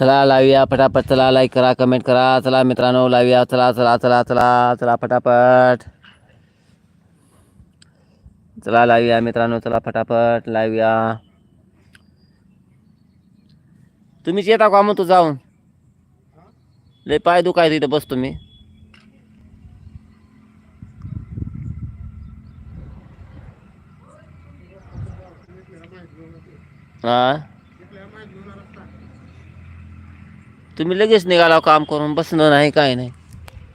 चला लावूया पटापट चला लाईक करा कमेंट करा चला मित्रांनो लावूया चला चला चला चला चला पटापट चला लावूया मित्रांनो चला फटाफट लावूया. तुम्हीच येता का मग तू जाऊन? लय पाय दुखाय तिथं बसतो मी. हा? तुम्ही लगेच निघाला काम करून बसणं नाही काय नाही.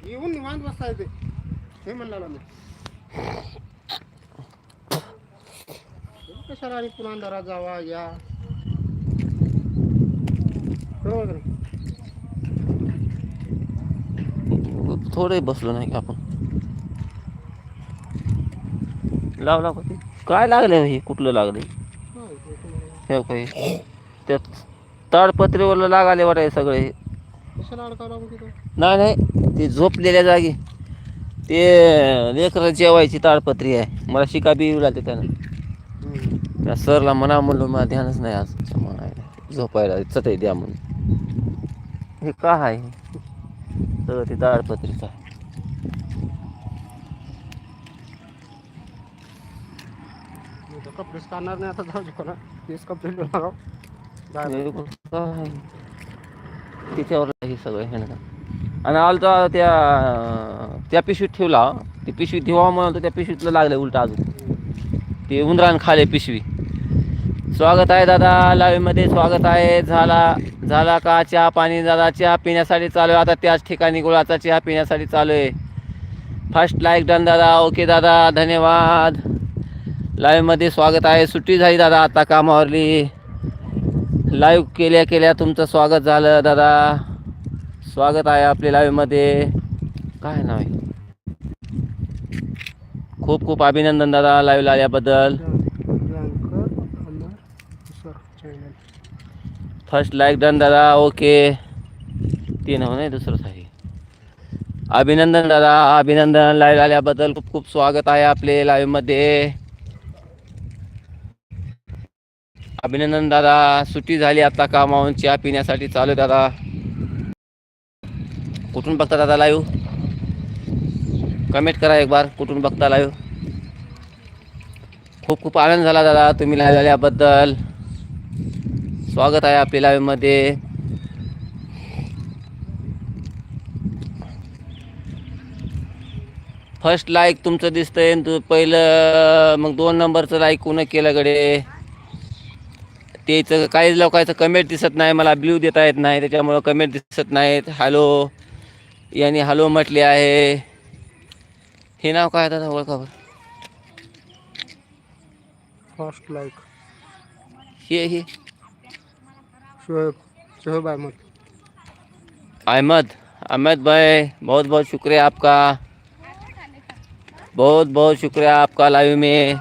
येऊन निवांत बसता येते हे म्हणला मी कशाला आणि पुन्हा अंधारात जावा या. बरोबर? थोडे बसलो नाही का आपण? लाव लाव? काय लागले हे? कुठलं लागले हो, हे काही त्या ताडपत्रीवर लागाले वाटाय सगळे. कशाला अडकावं लागू तिथं? नाही नाही ते झोपलेल्या जागी. ते लेकरं जेवायची ताडपत्री आहे. मला शिका बी येऊ लागते त्यानं. त्या सरला म्हणा म्हणलं मला ध्यानच नाही आज. म्हणा झोपायला चटई द्या म्हणून. हे का आहे? तर ते ताडपत्रीच आहे. कपडेच काढणार नाही आता जाऊ दे कोणा. तेच कपडे लागाव? तिच्यावर हे सगळं हे ना आणि आलता त्या त्या पिशवीत ठेवला. ती पिशवी ठेवा म्हणून त्या पिशवीतलं लागलं उलट अजून. ते उंदरान खाले पिशवी. स्वागत आहे दादा लाईव्हमध्ये स्वागत आहे. झाला झाला का चहा पाणी? दादा चहा पिण्यासाठी चालू आहे. आता त्याच ठिकाणी गुळाचा चहा पिण्यासाठी चालू आहे. फर्स्ट लाईक डन दादा. ओके दादा. धन्यवाद. लाईव्हमध्ये स्वागत आहे. सुट्टी झाली दादा. आता कामावरली. लाईव्ह केल्या केल्या तुमचं स्वागत झालं दादा. स्वागत आहे आपल्या लाईव्हमध्ये काय नाव आहे? खूप खूप अभिनंदन दादा लाईव्हला आल्याबद्दल. फर्स्ट लाईक डन दादा. ओके ते नाव नाही दुसरंच आहे. अभिनंदन दादा. अभिनंदन लाईव्ह आल्याबद्दल खूप खूप स्वागत आहे आपले लाईव्हमध्ये अभिनंदन दादा. सुट्टी झाली आता कामावून चहा पिण्यासाठी चालू आहे दादा. कुठून बघता दादा लाईव्ह कमेंट करा एक बार कुठून बघता लाईव्ह खूप खूप आनंद झाला दादा तुम्ही लाईव्ह झाल्याबद्दल. स्वागत आहे आपल्या लाईव्हमध्ये फर्स्ट लाईक तुमचं दिसतंय आणि तू पहिलं मग दोन नंबरचं लाईक कोणं केलं गडे? त्याचं काही लोकांचं कमेंट दिसत नाही मला ब्ल्यू देता येत नाही त्याच्यामुळं कमेंट दिसत नाहीत. हॅलो यांनी हॅलो म्हटले आहे. हे नाव काय दादा ओळखावर फर्स्ट लाईक हे हे. शोएब अहमद. अहमद अहमद भाई बहुत बहुत शुक्रिया आपका. बहुत बहुत शुक्रिया आपका लाइव में.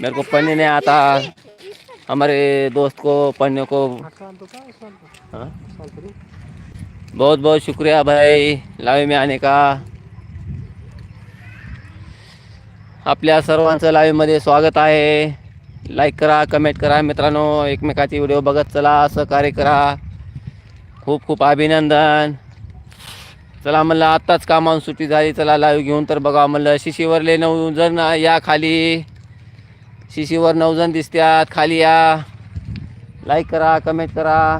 मेरे को पढ़ने नहीं आता. हमारे दोस्त को पढ़ने को। हाँ? बहुत बहुत शुक्रिया भाई लाईव्ह में आने का। आपल्या सर्वांचं लाईव्हमध्ये स्वागत आहे. लाईक करा कमेंट करा मित्रांनो. एकमेकाचे व्हिडिओ बघत चला सहकार्य करा. खूप खूप अभिनंदन. चला म्हणलं आत्ताच कामावून सुट्टी झाली चला लाईव्ह घेऊन तर बघा म्हणलं शिशीवरले नऊ जण या खाली. शिशीवर नऊ जण दिसत्यात. खाली या. लाईक करा कमेंट करा.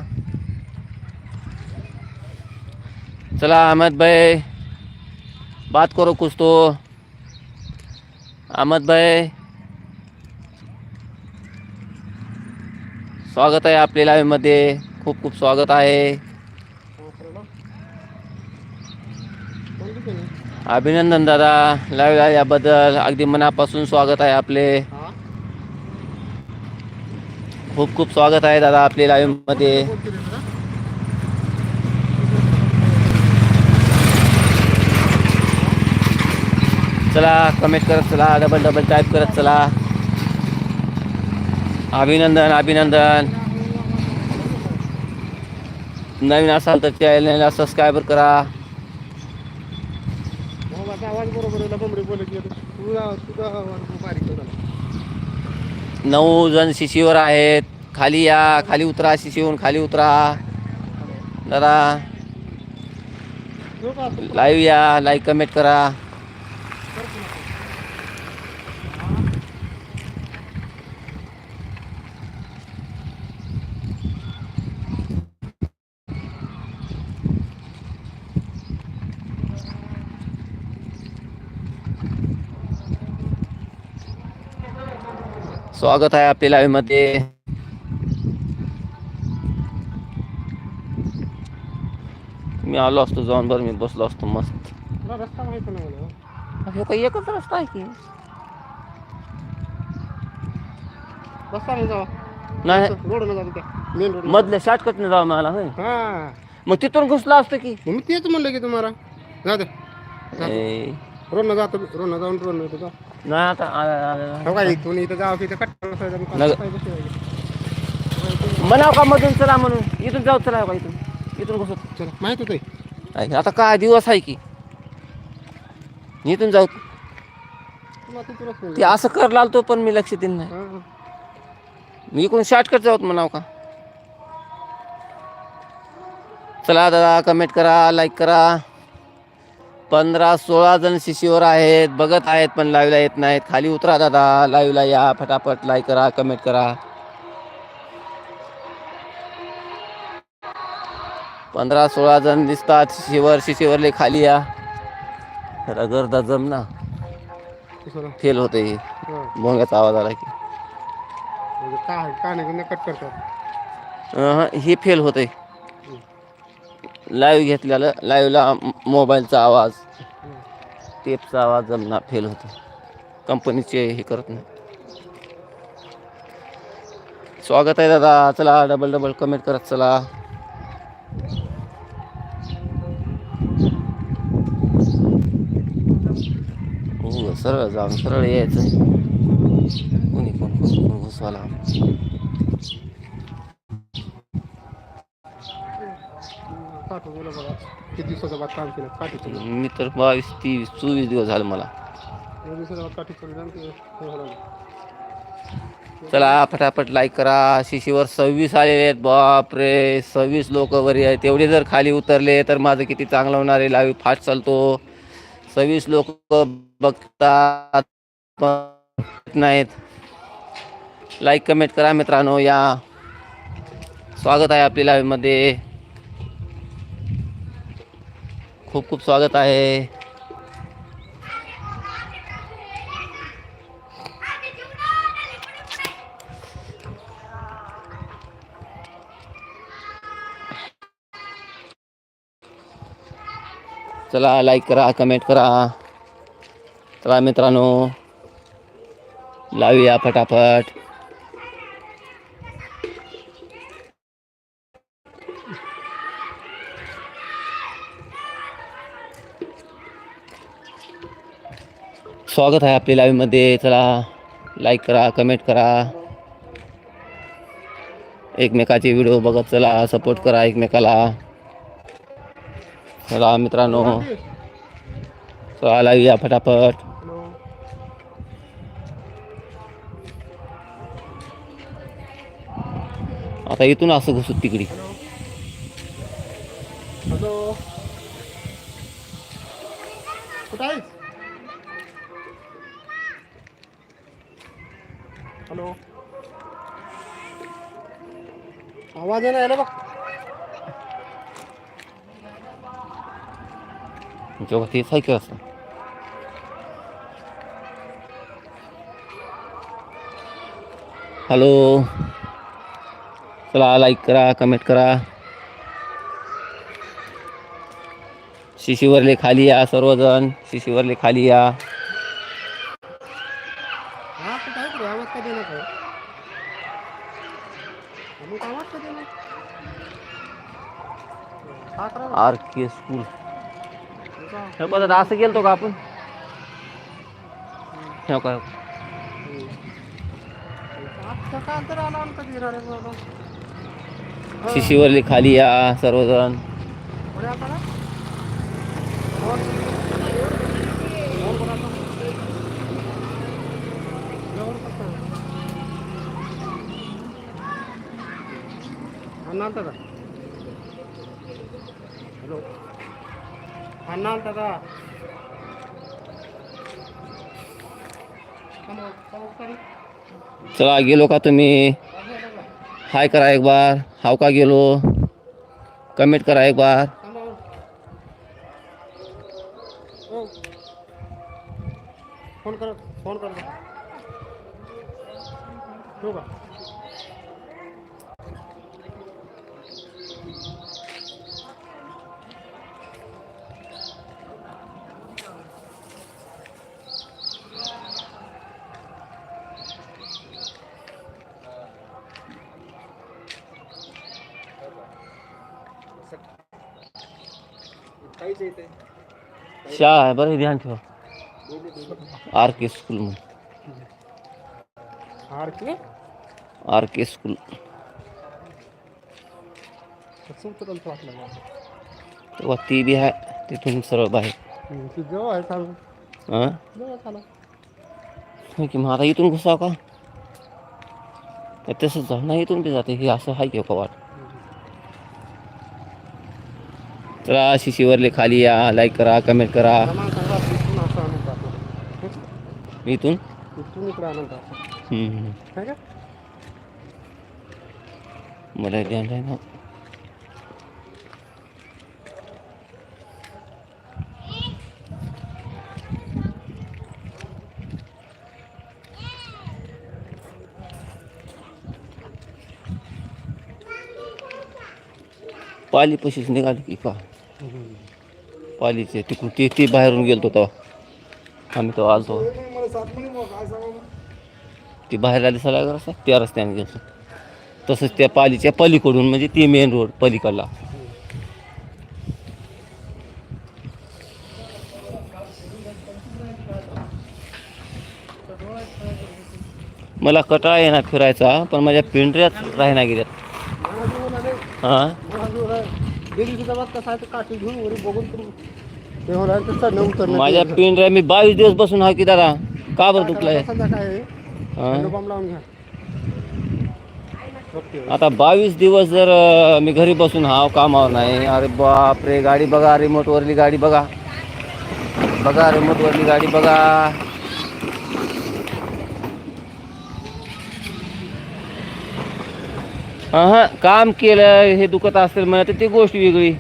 चला अहमद भाई. बात करो कुछ तो अहमद भाई. स्वागत आहे आपल्या लाईव्हमध्ये खूप खूप स्वागत आहे. अभिनंदन दादा. लाईव्ह याबद्दल अगदी मनापासून स्वागत आहे आपले. खूप खूप स्वागत आहे दादा आपले लाईव्हमध्ये चला कमेंट करत चला डबल डबल टाईप करत चला. अभिनंदन अभिनंदन. नवीन असाल तर चॅनलला सबस्क्राईबर करा. हो, माझा आवाज बरोबर आहे लबंबडी बोलत गेलो तुझा तुझा आवाज बारीक होता नऊ जण शिशीवर आहेत. खाली या खाली उतरा शिशीहून खाली उतरा. जरा. लाईव्ह या लाईक कमेंट करा. स्वागत आहे आपल्या लाईव्हमध्ये. मी आलो असतो जाऊन बरं मी बसलो असतो मस्त. रस्ता माहिती नाही हे काही एकच रस्ता आहे की? रस्ता नाही नाही. रोड न जातो त्या मेन रोड मधल्या शॉर्टकटने जावं मला होय. हा. मग तिथून घुसला असतं की? मी तेच म्हणलं की तुम्हाला. जा दे. ए, रोड न जातो रोड न जाऊन रोड न येतो जा नाही आता आ- आ- हो का इथून इथं जावं की इथं कट्टा बसायचा, मग नग-. म्हणाव का मधून चला म्हणून इथून जाऊ चला का इथून इथून घुसत चला माहीत होतं आहे. आता काय दिवस आहे की इथून जाऊ तुला ते. असं कर लालतो पण मी लक्ष दिलं नाही हा. मी इकडून शॉर्टकट जाऊत म्हणाव का चला दादा कमेंट करा लाईक करा पंधरा सोळा जण शिशीवर आहेत बघत आहेत पण लाईव्हला येत नाहीत. खाली उतरा दादा लाईव्हला या. फटाफट लाईक करा कमेंट करा. पंधरा सोळा जण दिसतात शिशीवर शिशीवरले खाली या. जरा गर्दा जम ना. फेल होते हा. भोंग्याचा आवाज आला की. म्हणजे हे फेल होते. लाईव्ह घेतलेलं लाईव्हला मोबाईलचा आवाज. टेपचा आवाज जमना फेल होतो. कंपनीचे हे करत नाही. स्वागत आहे दादा. चला डबल डबल कमेंट करत चला. हो सरळ जाऊन सरळ यायचं. कोणी कोण कोण घुसवाला काठू बोला बघा किती दिवसाचा बाद काम केलं? काठी चालू मी तर बावीस तेवीस चोवीस दिवस झाले मला. दोन दिवसाचा बाद काठी चालू झालं ते? हे होणार. चला फटाफट लाईक करा. शिशीवर सव्वीस आलेले आहेत. बापरे सव्वीस लोक वरी आहेत. तेवढे जर खाली उतरले तर माझं किती चांगलं होणार आहे. लाईव्ह फास्ट चालतो. सव्वीस लोक बघतात पण नाहीत. लाईक कमेंट करा मित्रांनो या. स्वागत आहे आपल्या लाईव्हमध्ये खूप खूप स्वागत आहे. चला लाईक करा कमेंट करा. चला मित्रांनो लावूया फटाफट. स्वागत आहे आपल्या लाईव्हमध्ये चला लाईक करा कमेंट करा. एकमेकाचे व्हिडिओ बघत चला सपोर्ट करा एकमेकाला. चला मित्रांनो. चला लावूया फटाफट. आता इथून असं घुसू तिकडी हॅलो कुठं आहेस हॅलो. आवाज येणार यायला बघ. जेव्हा तेच आहे की असं हॅलो. चला लाईक करा कमेंट करा. शिशीवरले खाली या सर्वजण. शिशीवरले खाली या हा कुठं आहे रे आवाज का देणार काय मग आवाज का देणार का करावं? स्कूल। हे बघा असं गेलतो का आपण? हे काय शिशीवरली खाली या सर्वजण. पुढे चला गेलो का तुम्ही। हाय करा एक बार हाव का गेलो कमेंट करा एक बार. फ़ोन कर फ़ोन कर शाळा आहे बरं ध्यान ठेवा. आर के स्कूल म्हणून. हार की? R K school. तेव्हा ती बी आहे तिथून सरळ बाहेर. की मग आता इथून घुसाव का? तसंच जाऊ. नाही इथून बी जाते. हे असं आहे की का वाट चला शिशीवरले खाली या लाईक करा कमेंट करा. आम्हाला सांगा इथून असं आनंद आपल्याला इथून? इथून इकडे आनंद असं हम्म, हम्म. काय का मला ध्यान आहे ना पाली पशीच निघाली की का पालीचे तिकडून ते ते बाहेरून गेलतो तेव्हा. आम्ही तो आलतो. ते ती बाहेर आली सगळ्या रस्ता त्या रस्त्याने गेलो तसंच त्या पालीच्या पलीकडून म्हणजे ती मेन रोड पलीकडला. मला कटाळा आहे ना फिरायचा पण माझ्या पिंढऱ्यात राहिना गेल्यात. हां? घेऊन बघून माझ्या पिंढऱ्या मी बावीस दिवस बसून हा की दादा? का बरं दुखलाय. हाँ. आता बावीस दिवस जर मी घरी बसून हाव कामावर नाही. अरे बाप रे गाडी बघा रिमोटवरली गाडी बघा. बघा रिमोटवरली गाडी बघा. हा काम केलं हे दुखत असेल म्हणा तर ती गोष्ट वेगळी.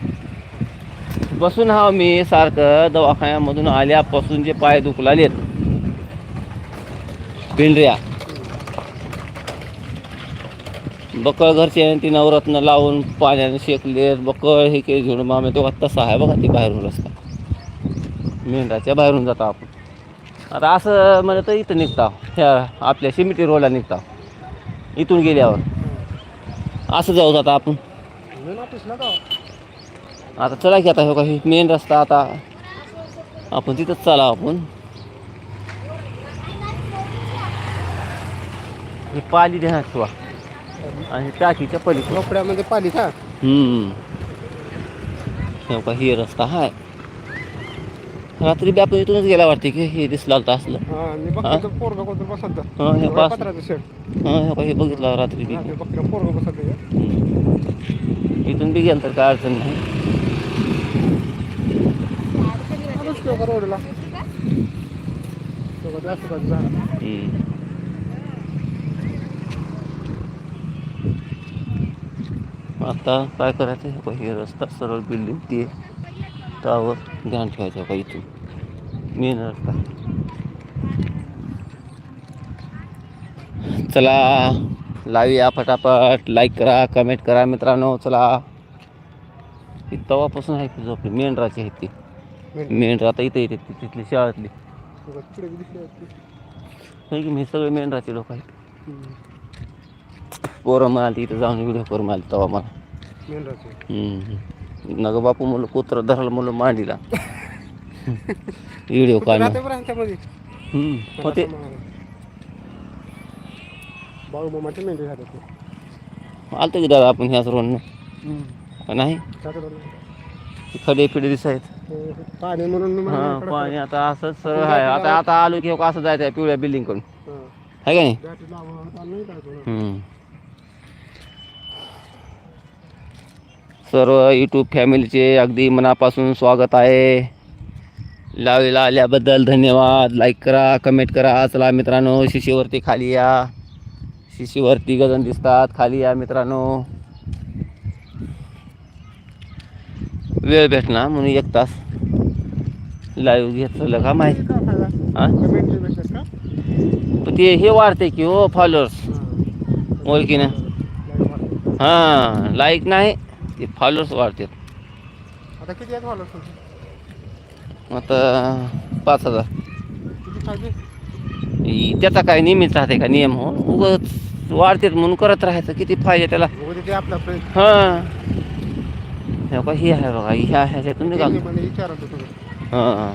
बसून हाव मी सारखं दवाखान्यामधून आल्यापासून जे पाय दुखलालेत. पिंढऱ्या बकळ घरचे ती नवरत्न लावून पाण्याने शेकले बकळ हे के घेऊन मामे तो तसा आहे बघा ती बाहेरून रस्ता. मेंढराच्या बाहेरून जातो आपण. आता असं म्हणत तर इथं निघता. ह्या आपल्या शिमिटी रोडला निघता. इथून गेल्यावर. असं जाऊ जाता आपण. आता चला की आता हे काही मेन रस्ता आता आपण तिथंच चाला आपण. हे पाली ध्यानात ठेवा आणि टाकीच्या पलीकडे. कपड्यामध्ये पाली का? हम्म. हे बघा, हे रस्ता हाय. रात्री बी आपण इथूनच गेला वाटते की हे दिसलं होतं असलं. हा हा? बघितलं रात्री बी. इथून बी गेलं तर काय अडचण नाही. का रोडला? आता काय करायचं? हे बघा, हे रस्ता सरळ बिल्डिंग ते त्यावर ध्यान ठेवायचं का इथून? मेन रस्ता. चला लावूया फटाफट. लाईक करा कमेंट करा मित्रांनो. चला. ही तवापासून आहे की झोपली? मेंढराची आहे ती. मेंढर आता इथे येते तिथली शाळातली. नाही की मी सगळे मेंढराचे लोक आहेत. पोरं म्हणाली इथं जाऊन व्हिडिओ करून आली तेव्हा मला. नग बापू म्हणलं कुत्र धरलं म्हणलं मांडीला व्हिडिओ? हम्म. होते. आलतो की दादा आपण ह्याच रोडनं नाही. खडे फिडे दिसायत ते पाणी म्हणून हा पाणी आता असंच सरळ आहे. आता आता आलो की असं जायचं आहे पिवळ्या बिल्डिंगकडून. हा. आहे का नाही. सर्व यूट्यूब फॅमिलीचे अगदी मनापासून स्वागत आहे. लावीला आल्याबद्दल धन्यवाद. लाईक करा कमेंट करा. चला मित्रांनो शिशीवरती खाली या. शिशीवरती गजन दिसतात. खाली या मित्रांनो. वेळ भेटणार म्हणून एक तास लाईव्ह घेतलं का माहिती? हां का ते हे वाढते की हो फॉलोअर्स ओळखीनं. हां लाईक नाही ते फॉलोअर्स वाढतात. आता किती आहेत फॉलोअर्स तुमचे? आता पाच हजार. त्याचा काय नियमित राहते का नियम? हो उगच वाढतात म्हणून करत राहायचं. किती फायदे त्याला? हां. हे बघा ही आहे बघा ह्या ह्याच्यातून निघाल होतो हां है.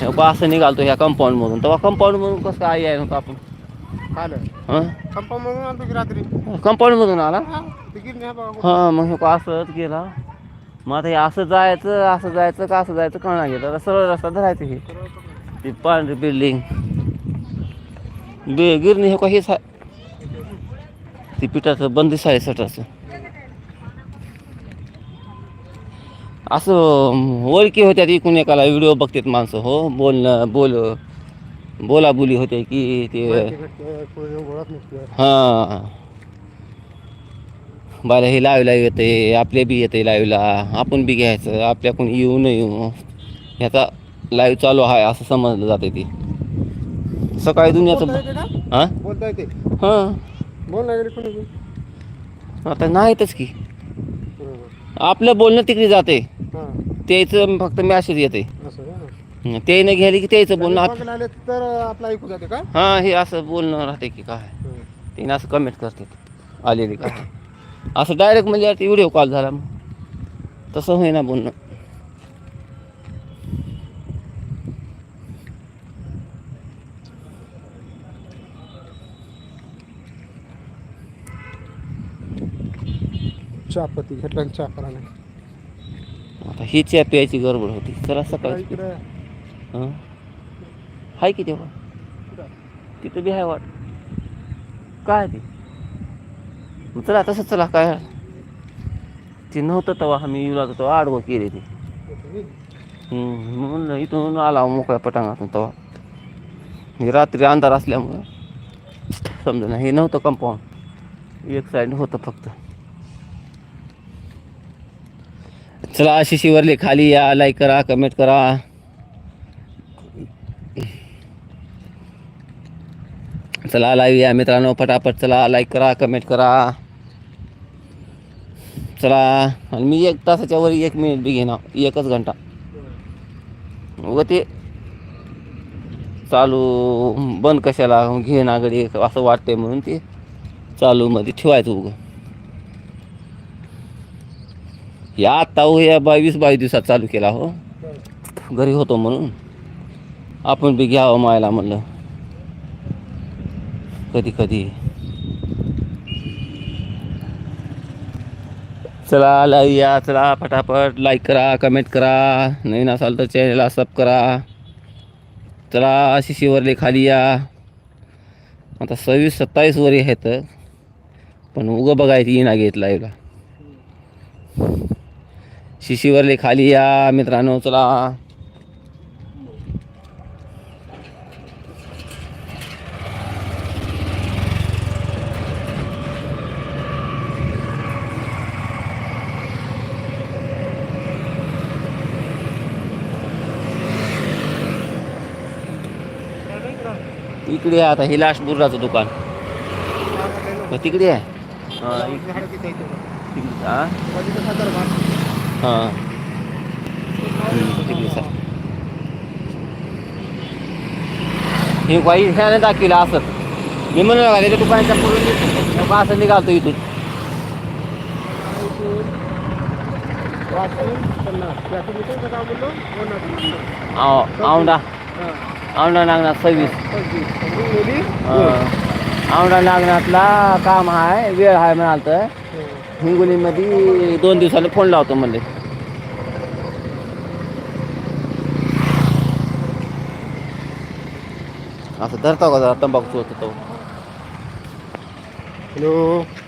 हे बघा असं निघालतो ह्या कंपाऊंडमधून तेव्हा कंपाऊंडमधून कसं आई आहे नव्हतं आपण? काल हां? कंपाऊंड आणतो की रात्री? कंपाऊंडमधून आला? हा. हां मग हे का असंच गेला. मग आता हे असं जायचं असं जायचं का असं जायचं कळणार गेलं सरळ रस्ता धरायचं हे. ती पांढरी बिल्डिंग बे गिरणी हे का हेच आहे ती पिठाचं बंदिश आहे असं ओळखी होत्या इकून एकाला व्हिडिओ बघतात माणसं हो. बोलणं बोल बोलाबोली होते की ते. हां. बाला हे लावला येते आपले बी येते लाईव्हला आपण बी घ्यायचं आपल्याकडून येऊ न येऊ. ह्याचा लाईव्ह चालू आहे असं समजलं जाते ती. सकाळी दुनियाचं हां? हां. आता नाहीतच की. आपलं बोलणं तिकडे जाते. त्याचं फक्त मॅसेज येते. का? ते न घ्यायला की त्याचं बोलणं आप- बघायला आले तर आपलं ऐकू जाते का? हां हे असं बोलणं राहते की काय. तिने असं कमेंट करते आलेली काय असं डायरेक्ट म्हणजे आता व्हिडिओ कॉल झाला मग. तसं होईना बोलणं. चहापत्ती घेतला आणि चहा आता ही चहा प्यायची गडबड होती. चला सकाळी इकडे. हां? हाय की तेव्हा तिथं बी आहे वाट. काय ते? मग चला तसं चला काय? ते नव्हतं तेव्हा आम्ही येऊ लागतो तेव्हा आडवं केले ते. हम्म, म्हणलं इथून आला मोकळ्या पटांगातून तेव्हा हे रात्री अंधार असल्यामुळं. समजा ना हे नव्हतं कंपाऊंड एक साईड होतं फक्त. चला अशी शिवरले खाली या लाईक करा कमेंट करा. चला लाईव्ह या मित्रांनो पटापट चला लाईक करा कमेंट करा. चला आणि मी एक तासाच्या वर एक मिनिट बी घेणार एकच घंटा. व ते चालू बंद कशाला घेणार गडी असं वाटतंय म्हणून ते चालूमध्ये ठेवायचं उगं. या आत्ता या बावीस बावीस दिवसात चालू केला हो. घरी होतो म्हणून. आपण बी घ्यावं मायला म्हणलं. कधी कधी. चला लाईव्ह या चला फटाफट लाईक करा कमेंट करा. नवीन असाल तर चॅनलला सब करा. चला अशी शिवरले खाली या. आता सव्वीस सत्तावीस वरी आहेत. पण उगं बघायची ना घेत लाईव्हला शिशीवरले खाली या मित्रांनो चला. इकडे आहे आता हे लास्ट बुर्राचं दुकान. मग तिकडे आहे? हां इक- झाडं किती आहेत तेवढं? तिकडे हां बाजूला सातारा भाग. हां तिकडे सर हे बाई ह्याने दाखविलं असं मी म्हणून बघा त्याच्या दुकानाच्या पुढे असं निघालतो इथून वाशिम, पन्नास. त्यातून इथे कसं नाव बोललो? पन्नास. आव- औंढा हां. औंढा नागनाथ सव्वीस पंचवीस. आणि मुली? हां. औंढा नागनाथला काम आहे वेळ आहे म्हणाल तर हो. हिंगोलीमध्ये दोन दिवसाला फोन लावतो म्हणले. असं धरता का जरा तंबाखू होतो तो? हॅलो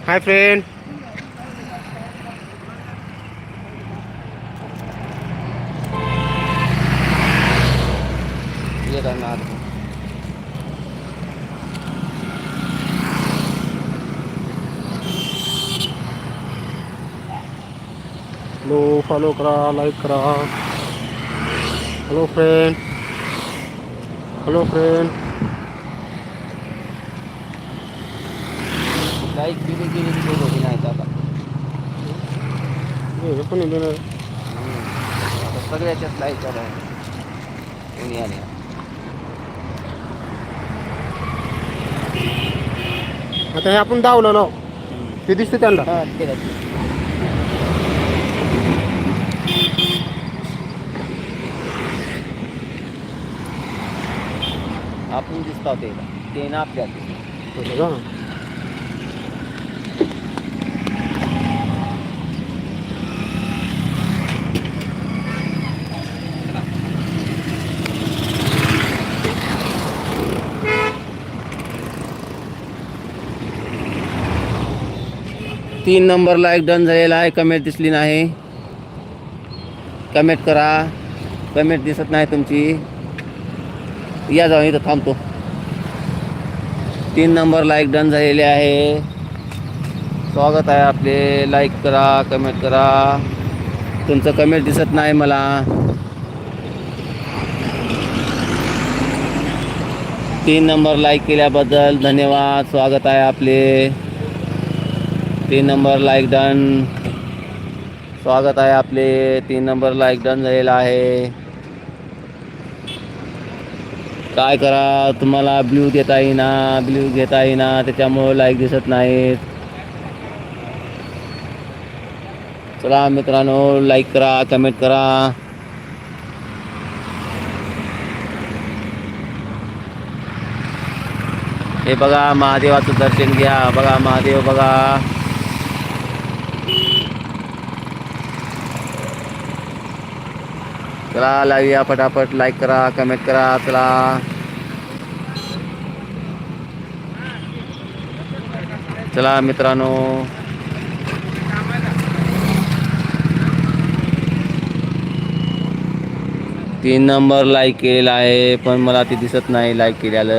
हाय फ्रेंड फॉलो करा लाईक करा. Hello friend hello friend like केली गेली की? होती नाही आता हे। पण ना. आता सगळ्याच्याच लाईक करा। कोणी आले आता हे आपण धावलं ना ते दिसते त्यांना. हा आपण दिसतो ते. ते ना का? तीन नंबरला एक डन झालेला आहे. कमेंट दिसली नाही. कमेंट करा. कमेंट दिसत नाही तुमची. या जाऊन इथं थांबतो. तीन नंबरला एक डन झालेले आहे. स्वागत आहे आपले. लाईक करा कमेंट करा. तुमचं कमेंट दिसत नाही मला. तीन नंबर लाईक केल्याबद्दल धन्यवाद. स्वागत आहे आपले. तीन नंबर लाईक डन स्वागत आहे आपले. तीन नंबर लाईक डन झालेला आहे. काय करा तुम्हाला ब्ल्यू देता येईना ब्ल्यू घेता येईना त्याच्यामुळं लाईक दिसत नाहीत. चला मित्रांनो लाईक करा कमेंट करा. हे बघा महादेवाचं दर्शन घ्या. बघा महादेव बघा. चला लावूया फटाफट लाईक करा कमेंट करा चला. चला मित्रांनो. तीन नंबर लाईक केलेला आहे पण मला ते दिसत नाही लाईक केल्याला.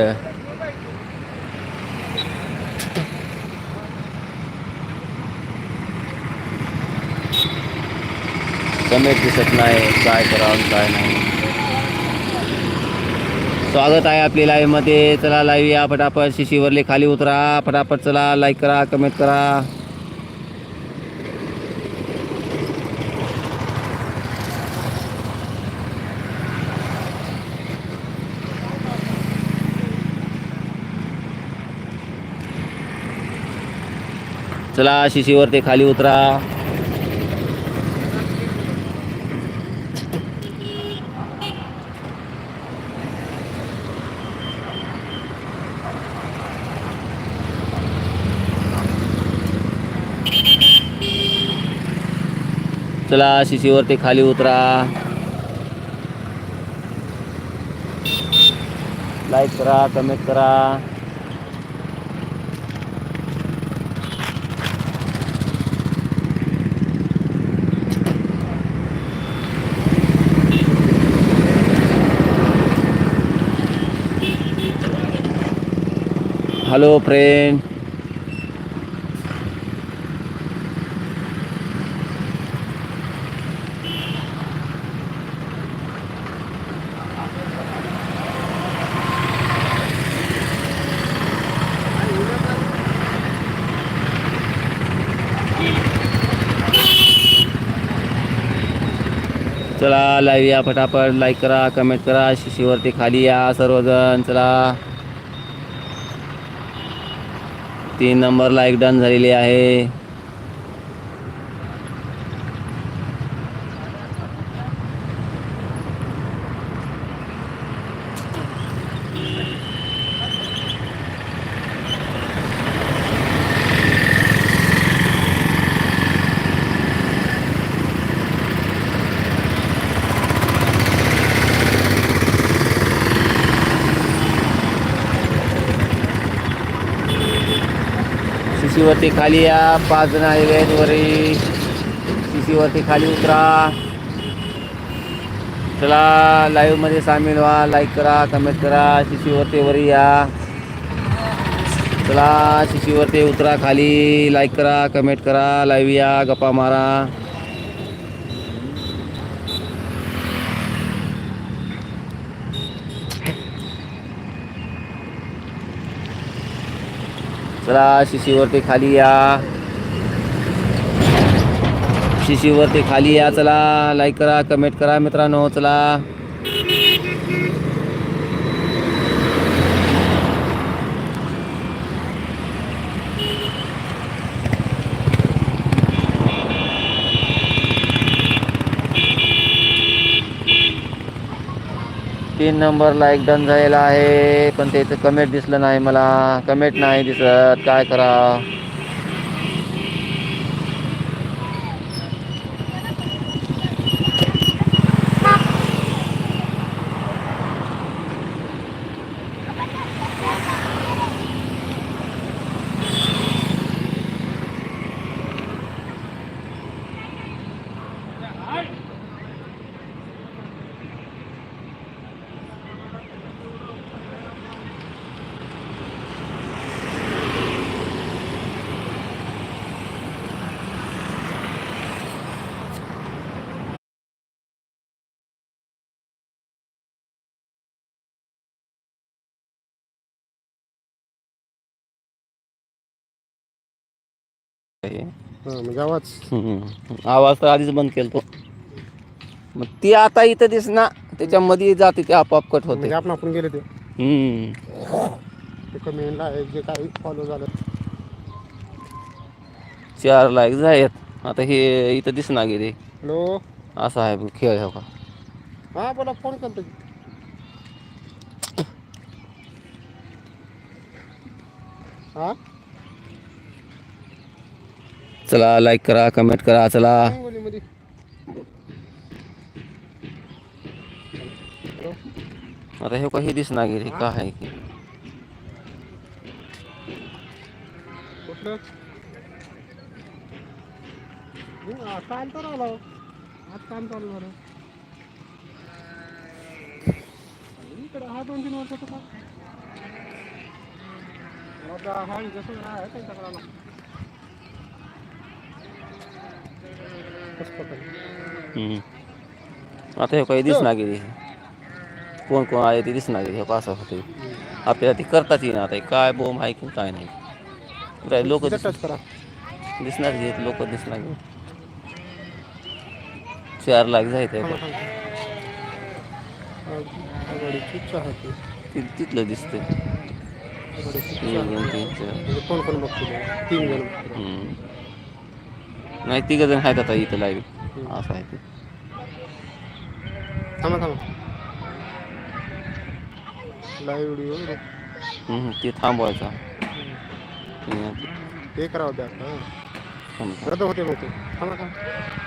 कमेंट दिसत नाही काय करावं काय नाही. स्वागत आहे आपली लाईव्हमध्ये चला लाईव्ह या फटाफट शिशीवरले खाली उतरा. फटाफट चला लाईक करा कमेंट करा. चला शिशीवर ते खाली उतरा. चला सी ते खाली उतरा. लाईक करा कमेंट करा. हॅलो फ्रेंड चला लाईव्ह या फटाफट लाईक करा कमेंट करा शिशीवरती खाली या सर्वजण चला. तीन नंबर लाईक डन झालेली आहे. वरती खाली या पाच जण आलेले आहेत वरी. शिशीवरती खाली उतरा. चला लाईव्हमध्ये सामील व्हा लाईक करा कमेंट करा. शिशीवरती वरी या. चला शिशीवरती उतरा खाली. लाईक करा कमेंट करा. लाईव्ह या गप्पा मारा. चला शिशीवरती खाली या. शिशीवरती खाली या चला. लाईक करा कमेंट करा मित्रांनो चला. तीन नंबरला एक डन झालेला आहे पण त्याचं कमेंट दिसलं नाही मला. कमेंट नाही दिसत. काय करा हा म्हणजे आवाज हम्म. आवाज तर आधीच बंद केलतो. मग ती आता इथं दिसना त्याच्यामध्ये जाते ते आपोआप कट होते. म्हणजे आपण आपण गेले ते. हम्म. ते आहे जे काही फॉलो झालं. चार लाईक आहेत. आता हे इथं दिसना गेले. हॅलो असा आहे बघ खेळ हो. का हा बोला फोन करतो. हा? चला लाईक करा कमेंट करा चला। आता हे काही दिसना गेले काय आहे की? हं, आता हा हे काही दिसना गेले कोण कोण आहे ते दिसना गेले हे असं होते आपल्याला ती करताच येईना आता. काय बोम आहे की काय नाही. लोक दिसणार. घेत लोक दिसणार घेत चार लाख जायचं आहे तिथलं चाहते? तीन चार म्हणजे कोण कोण बघतो तीन जण. नाही तिघ जण आहेत आता इथं लाईव्ह असं आहे ते. थांबा थांबा. लाईव्ह व्हिडिओ हम्म, ते थांबवायचा. ते करावं द्या आता. रद्द होते ते थांबा थांबा.